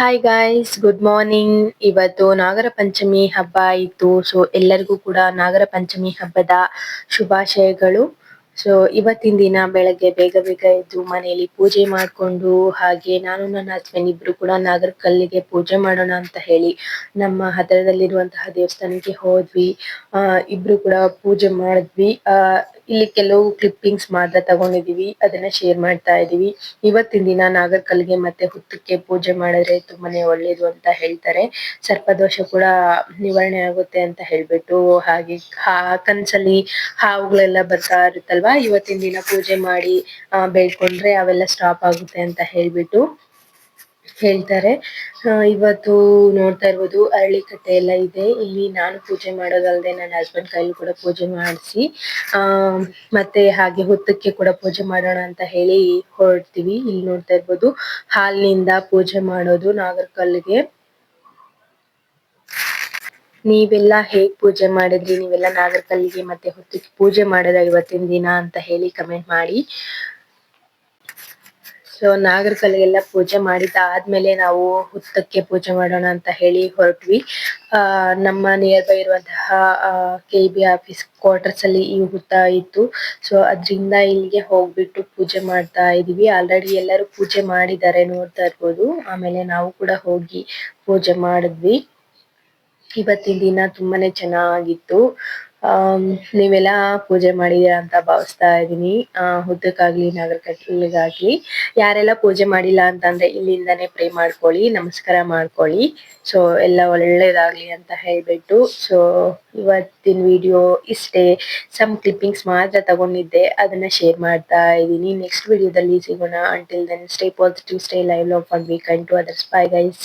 Hi guys good morning ಇವತ್ತು ನಾಗರ ಪಂಚಮಿ ಹಬ್ಬ ಇತ್ತು ಸೊ ಎಲ್ಲರಿಗೂ ಕೂಡ ನಾಗರ ಪಂಚಮಿ ಹಬ್ಬದ ಶುಭಾಶಯಗಳು. ಸೊ ಇವತ್ತಿನ ದಿನ ಬೆಳಗ್ಗೆ ಬೇಗ ಬೇಗ ಎದ್ದು ಮನೆಯಲ್ಲಿ ಪೂಜೆ ಮಾಡಿಕೊಂಡು ಹಾಗೆ ನಾನು ನನ್ನ ಹಸ್ಬೆಂಡ್ ಇಬ್ರು ಕೂಡ ನಾಗರ ಕಲ್ಲಿಗೆ ಪೂಜೆ ಮಾಡೋಣ ಅಂತ ಹೇಳಿ ನಮ್ಮ ಹತ್ತಿರದಲ್ಲಿರುವಂತಹ ದೇವಸ್ಥಾನಕ್ಕೆ ಹೋದ್ವಿ. ಆ, ಇಬ್ರು ಕೂಡ ಪೂಜೆ ಮಾಡಿದ್ವಿ. ಇಲ್ಲಿ ಕೆಲವು ಕ್ಲಿಪ್ಪಿಂಗ್ಸ್ ಮಾತ್ರ ತಗೊಂಡಿದೀವಿ ಅದನ್ನ ಶೇರ್ ಮಾಡ್ತಾ ಇದೀವಿ ಇವತ್ತಿನ ದಿನ ನಾಗರ ಕಲ್ಲಿಗೆ ಮತ್ತೆ ಹುತ್ತಕ್ಕೆ ಪೂಜೆ ಮಾಡಿದ್ರೆ ತುಂಬಾನೇ ಒಳ್ಳೇದು ಅಂತ ಹೇಳ್ತಾರೆ. ಸರ್ಪದೋಷ ಕೂಡ ನಿವಾರಣೆ ಆಗುತ್ತೆ ಅಂತ ಹೇಳ್ಬಿಟ್ಟು ಹಾಗೆ ಕನ್ಸಲ್ಲಿ ಹಾವುಗಳೆಲ್ಲ ಬರ್ತಾ ಇರುತ್ತಲ್ವಾ ಇವತ್ತಿನ ದಿನ ಪೂಜೆ ಮಾಡಿ ಬೇಡ್ಕೊಂಡ್ರೆ ಅವೆಲ್ಲ ಸ್ಟಾಪ್ ಆಗುತ್ತೆ ಅಂತ ಹೇಳ್ಬಿಟ್ಟು ಹೇಳ್ತಾರೆ. ಇವತ್ತು ನೋಡ್ತಾ ಇರ್ಬೋದು ಅರಳಿಕಟ್ಟೆ ಎಲ್ಲ ಇದೆ. ಇಲ್ಲಿ ನಾನು ಪೂಜೆ ಮಾಡೋದಲ್ದೆ ನನ್ನ ಹಸ್ಬೆಂಡ್ ಕೈಲಿ ಕೂಡ ಪೂಜೆ ಮಾಡಿಸಿ ಮತ್ತೆ ಹಾಗೆ ಹುತ್ತಕ್ಕೆ ಕೂಡ ಪೂಜೆ ಮಾಡೋಣ ಅಂತ ಹೇಳಿ ಹೊರಡ್ತೀವಿ. ಇಲ್ಲಿ ನೋಡ್ತಾ ಇರ್ಬೋದು, ಹಾಲಿನಿಂದ ಪೂಜೆ ಮಾಡೋದು ನಾಗರಕಲ್ಲಿಗೆ ನೀವೆಲ್ಲ ಹೇಗ್ ಪೂಜೆ ಮಾಡಿದ್ರಿ? ನೀವೆಲ್ಲ ನಾಗರಕಲ್ಲಿಗೆ ಮತ್ತೆ ಹುತ್ತಕ್ಕೆ ಪೂಜೆ ಮಾಡದ ಇವತ್ತಿನ ದಿನ ಅಂತ ಹೇಳಿ ಕಮೆಂಟ್ ಮಾಡಿ. ಸೊ ನಾಗರಕಲ್ಲಿಗೆಲ್ಲ ಪೂಜೆ ಮಾಡಿದ ಆದ್ಮೇಲೆ ನಾವು ಹುತ್ತಕ್ಕೆ ಪೂಜೆ ಮಾಡೋಣ ಅಂತ ಹೇಳಿ ಹೊರಟ್ವಿ. ಆ, ನಮ್ಮ ನಿಯರ್ ಬೈ ಇರುವಂತಹ ಕೆ ಬಿ ಆಫೀಸ್ ಕ್ವಾರ್ಟರ್ಸ್ ಅಲ್ಲಿ ಈ ಹುತ್ತ ಇತ್ತು. ಸೊ ಅದ್ರಿಂದ ಇಲ್ಲಿಗೆ ಹೋಗ್ಬಿಟ್ಟು ಪೂಜೆ ಮಾಡ್ತಾ ಇದೀವಿ ಆಲ್ರೆಡಿ ಎಲ್ಲರೂ ಪೂಜೆ ಮಾಡಿದ್ದಾರೆ ನೋಡ್ತಾ ಇರ್ಬೋದು. ಆಮೇಲೆ ನಾವು ಕೂಡ ಹೋಗಿ ಪೂಜೆ ಮಾಡಿದ್ವಿ. ಇವತ್ತಿನ ದಿನ ತುಂಬಾನೇ ಚೆನ್ನಾಗಿತ್ತು. ಆ ನೀವೆಲ್ಲ ಪೂಜೆ ಮಾಡಿದೀರಾ ಅಂತ ಭಾವಿಸ್ತಾ ಇದೀನಿ ಆ ಹುದ್ದಕ್ಕಾಗ್ಲಿ ನಾಗರಕಲ್ಲಿಗಾಗ್ಲಿ ಯಾರೆಲ್ಲ ಪೂಜೆ ಮಾಡಿಲ್ಲ ಅಂತಂದ್ರೆ ಇಲ್ಲಿಂದಾನೆ ಪ್ರೇ ಮಾಡ್ಕೊಳ್ಳಿ, ನಮಸ್ಕಾರ ಮಾಡ್ಕೊಳ್ಳಿ. ಸೊ ಎಲ್ಲ ಒಳ್ಳೇದಾಗ್ಲಿ ಅಂತ ಹೇಳ್ಬಿಟ್ಟು ಸೊ ಇವತ್ತಿನ ವಿಡಿಯೋ ಇಷ್ಟೇ. ಸಮ್ ಕ್ಲಿಪ್ಪಿಂಗ್ಸ್ ಮಾತ್ರ ತಗೊಂಡಿದ್ದೆ, ಅದನ್ನ ಶೇರ್ ಮಾಡ್ತಾ ಇದ್ದೀನಿ. ನೆಕ್ಸ್ಟ್ ವಿಡಿಯೋದಲ್ಲಿ ಸಿಗೋಣ. Until then stay positive stay live love for and to others bye guys